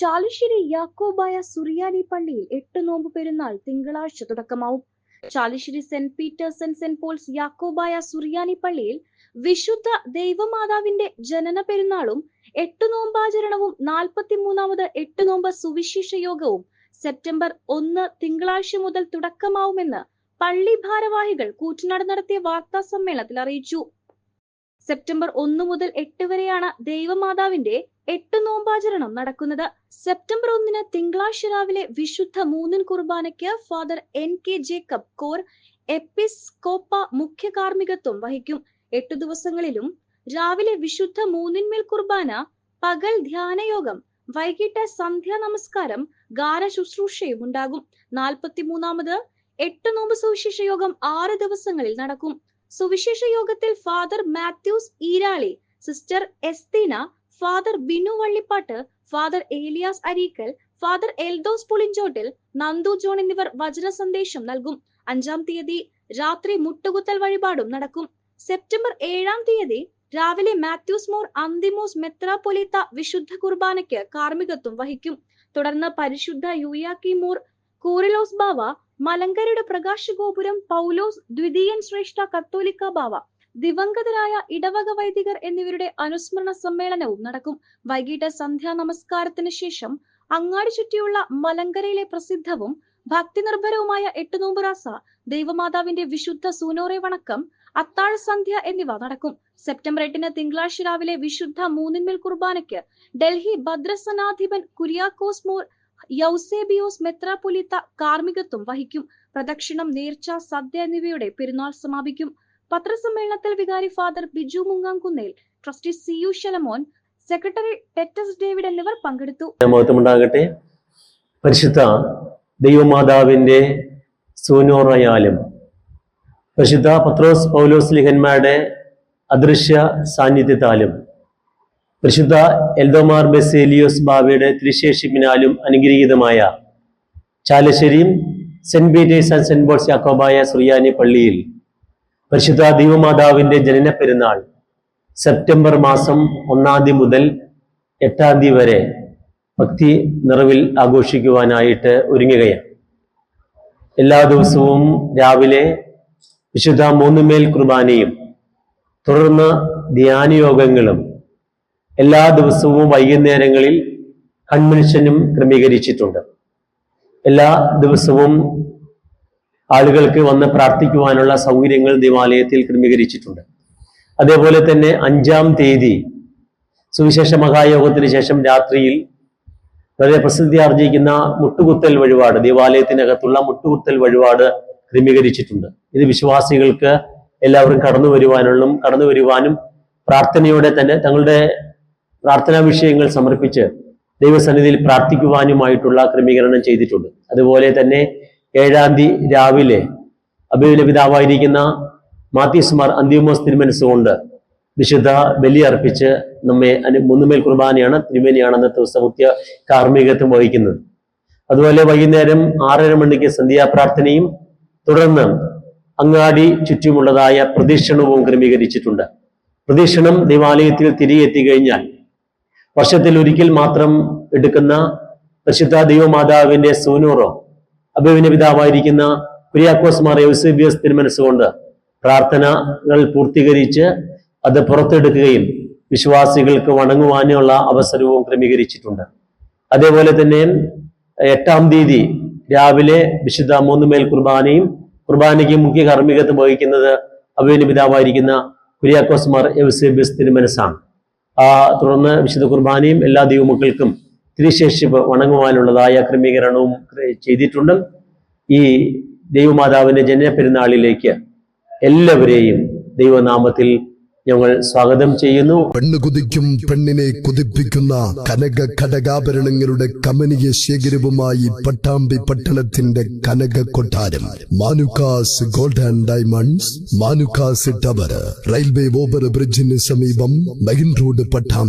ചാലിശ്ശേരി യാക്കോബായ സുറിയാനി പള്ളിയിൽ എട്ട് നോമ്പ് പെരുന്നാൾ തിങ്കളാഴ്ച തുടക്കമാവും. Chalissery Saint Peter's and Saint Paul's Yakobaya സുറിയാനി പള്ളിയിൽ വിശുദ്ധ ദൈവമാതാവിന്റെ ജനന പെരുന്നാളും എട്ട് നോമ്പാചരണവും നാൽപ്പത്തിമൂന്നാമത് എട്ട് നോമ്പ് സുവിശേഷ യോഗവും സെപ്റ്റംബർ ഒന്ന് തിങ്കളാഴ്ച മുതൽ തുടക്കമാവുമെന്ന് പള്ളി ഭാരവാഹികൾ കൂറ്റനാട് നടത്തിയ വാർത്താ സമ്മേളനത്തിൽ അറിയിച്ചു. സെപ്റ്റംബർ ഒന്ന് മുതൽ എട്ട് വരെയാണ് ദൈവമാതാവിന്റെ എട്ട് നോമ്പാചരണം നടക്കുന്നത്. സെപ്റ്റംബർ ഒന്നിന് തിങ്കളാഴ്ച രാവിലെ വിശുദ്ധ മൂന്നിൻ കുർബാനയ്ക്ക് father N K Jacob core എപ്പിസ്കോപ്പ മുഖ്യ കാർമ്മികത്വം വഹിക്കും. എട്ടു ദിവസങ്ങളിലും രാവിലെ വിശുദ്ധ മൂന്നിന്മേൽ കുർബാന പകൽ ധ്യാനയോഗം വൈകിട്ട് സന്ധ്യാ നമസ്കാരം ഗാന ശുശ്രൂഷയും ഉണ്ടാകും. നാൽപ്പത്തിമൂന്നാമത് എട്ട് നോമ്പ് സുവിശേഷ യോഗം ആറ് ദിവസങ്ങളിൽ നടക്കും. സുവിശേഷ യോഗത്തിൽ father Mathews Eerali sister Estheena father Binu Vallippattu father Elias Areekkal father Eldhose Pulinchottil Nandu John എന്നിവർ വചന സന്ദേശം നൽകും. അഞ്ചാം തീയതി രാത്രി മുട്ടുകുത്തൽ വഴിപാടും നടക്കും. സെപ്റ്റംബർ ഏഴാം തീയതി രാവിലെ മാത്യൂസ് മോർ അന്തിമോസ് മെത്രാപൊലീത്ത വിശുദ്ധ കുർബാനയ്ക്ക് കാർമ്മികത്വം വഹിക്കും. തുടർന്ന് പരിശുദ്ധ യുയാക്കി മോർ കൂറിലോസ് ബാവ മലങ്കരയുടെ പ്രകാശ ഗോപുരം പൗലോസ് ദ്വിതീയൻ ശ്രേഷ്ഠ കത്തോലിക്ക ബാവ. ദിവംഗതരായ ഇടവക വൈദികർ എന്നിവരുടെ അനുസ്മരണ സമ്മേളനവും നടക്കും. വൈകിട്ട് സന്ധ്യാ നമസ്കാരത്തിന് ശേഷം അങ്ങാടി ചുറ്റിയുള്ള മലങ്കരയിലെ പ്രസിദ്ധവും ഭക്തി നിർഭരവുമായ എട്ടുനോമ്പുറാസ ദൈവമാതാവിന്റെ വിശുദ്ധ സൂനോറെ വണക്കം അത്താഴ സന്ധ്യ എന്നിവ നടക്കും. സെപ്റ്റംബർ എട്ടിന് തിങ്കളാഴ്ച രാവിലെ വിശുദ്ധ മൂന്നിന്മേൽ കുർബാനയ്ക്ക് ഡൽഹി ഭദ്രസനാധിപൻ കുര്യാക്കോസ് മോർ യൗസേബിയോസ് മെത്രാപൊലിത്ത കാർമ്മികത്വം വഹിക്കും. പ്രദക്ഷിണം നേർച്ച സദ്യ എന്നിവയുടെ പെരുന്നാൾ സമാപിക്കും. പത്രസമ്മേളനത്തിൽ വികാരി father Biju Mungamkunnel trustee C U Shalamon secretary Titus David എന്നിവർ പങ്കെടുത്തു. മഹത്വമുണ്ടാകട്ടെ പരിശുദ്ധ ദൈവമാതാവിന്റെ സൂനോറയാലും പരിശുദ്ധ പത്രോസ് പൗലോസ് ലിഹന്മാരുടെ അദൃശ്യ സാന്നിധ്യത്താലും പരിശുദ്ധ എൽദോമാർ ബെസേലിയോസ് ബാബയുടെ തിരുശേഷിപ്പിനാലും അനുഗ്രഹീതമായ ചാലശ്ശേരിയും Saint Peter's and Saint Paul's Yakobaya സുറിയാനി പള്ളിയിൽ പരിശുദ്ധ ദൈവമാതാവിന്റെ ജനന പെരുന്നാൾ സെപ്റ്റംബർ മാസം ഒന്നാം തീയതി മുതൽ എട്ടാം തീയതി വരെ ഭക്തി നിറവിൽ ആഘോഷിക്കുവാനായിട്ട് ഒരുങ്ങുകയാണ്. എല്ലാ ദിവസവും രാവിലെ വിശുദ്ധ മൂന്നുമേൽ കുർബാനയും തുടർന്ന് ധ്യാനയോഗങ്ങളും എല്ലാ ദിവസവും വൈകുന്നേരങ്ങളിൽ കൺവെൻഷനും ക്രമീകരിച്ചിട്ടുണ്ട്. എല്ലാ ദിവസവും ആളുകൾക്ക് വന്ന് പ്രാർത്ഥിക്കുവാനുള്ള സൗകര്യങ്ങൾ ദേവാലയത്തിൽ ക്രമീകരിച്ചിട്ടുണ്ട്. അതേപോലെ തന്നെ അഞ്ചാം തീയതി സുവിശേഷ മഹായോഗത്തിന് ശേഷം രാത്രിയിൽ വളരെ പ്രസിദ്ധി ആർജിക്കുന്ന മുട്ടുകുത്തൽ വഴിപാട് ദേവാലയത്തിനകത്തുള്ള മുട്ടുകുത്തൽ വഴിപാട് ക്രമീകരിച്ചിട്ടുണ്ട്. ഇത് വിശ്വാസികൾക്ക് എല്ലാവരും കടന്നു വരുവാനുള്ള കടന്നു വരുവാനും പ്രാർത്ഥനയോടെ തന്നെ തങ്ങളുടെ പ്രാർത്ഥനാ വിഷയങ്ങൾ സമർപ്പിച്ച് ദൈവസന്നിധിയിൽ പ്രാർത്ഥിക്കുവാനുമായിട്ടുള്ള ക്രമീകരണം ചെയ്തിട്ടുണ്ട്. അതുപോലെ തന്നെ ഏഴാം തീയതി രാവിലെ അബിയുടെ പിതാവായിരിക്കുന്ന മാത്യുസ്മാർ അന്തിമോസ് തിരുമനസ് കൊണ്ട് വിശുദ്ധ ബലി അർപ്പിച്ച് നമ്മെ അനു മൂന്നുമേൽ കുർബാനയാണ് തിരുമേനിയാണ് അന്നത്തെ ദിവസം മുഖ്യ കാർമ്മികത്വം വഹിക്കുന്നത്. അതുപോലെ വൈകുന്നേരം ആറര മണിക്ക് സന്ധ്യാപ്രാർത്ഥനയും തുടർന്ന് അങ്ങാടി ചുറ്റുമുള്ളതായ പ്രദക്ഷിണവും ക്രമീകരിച്ചിട്ടുണ്ട്. പ്രദക്ഷിണം ദേവാലയത്തിൽ തിരികെ എത്തിക്കഴിഞ്ഞാൽ വർഷത്തിൽ ഒരിക്കൽ മാത്രം എടുക്കുന്ന പരിശുദ്ധ ദൈവമാതാവിന്റെ സൂനൂറോ അഭിവിന പിതാവായിരിക്കുന്ന കുര്യാക്കോസ് മാർ യൂസേബിയസ് തിരുമനസ്സുകൊണ്ട് പ്രാർത്ഥനകൾ പൂർത്തീകരിച്ച് അത് പുറത്തെടുക്കുകയും വിശ്വാസികൾക്ക് വണങ്ങുവാനുള്ള അവസരവും ക്രമീകരിച്ചിട്ടുണ്ട്. അതേപോലെ തന്നെ എട്ടാം തീയതി രാവിലെ വിശുദ്ധ മൂന്നുമേൽ കുർബാനയും കുർബാനയ്ക്ക് മുഖ്യ കർമ്മികത്വം വഹിക്കുന്നത് അഭിവിന പിതാവായിരിക്കുന്ന കുര്യാക്കോസ് മാർ എവ്സേബിയസ് തിരുമനസ്സാണ് ആ തുടർന്ന് വിശുദ്ധ കുർബാനയും എല്ലാ ദൈവമക്കൾക്കും തിരുശേഷിപ്പ് വണങ്ങുവാനുള്ളതായ ക്രമീകരണവും ചെയ്തിട്ടുണ്ട്. ഈ ദൈവമാതാവിന്റെ ജനനപ്പെരുന്നാളിലേക്ക് എല്ലാവരെയും ദൈവനാമത്തിൽ ഞങ്ങൾ സ്വാഗതം ചെയ്യുന്നു. പെണ്ണ് കുതിക്കും പെണ്ണിനെ കുതിപ്പിക്കുന്ന കനക ഘടകാഭരണങ്ങളുടെ കമനീയ ശേഖരവുമായി പട്ടാമ്പി പട്ടണത്തിന്റെ കനക കൊട്ടാരം. Manukkas gold and diamonds Manukkas tower railway over ബ്രിഡ്ജിന് സമീപം മെയിൻ റോഡ് പട്ടാമ്പി.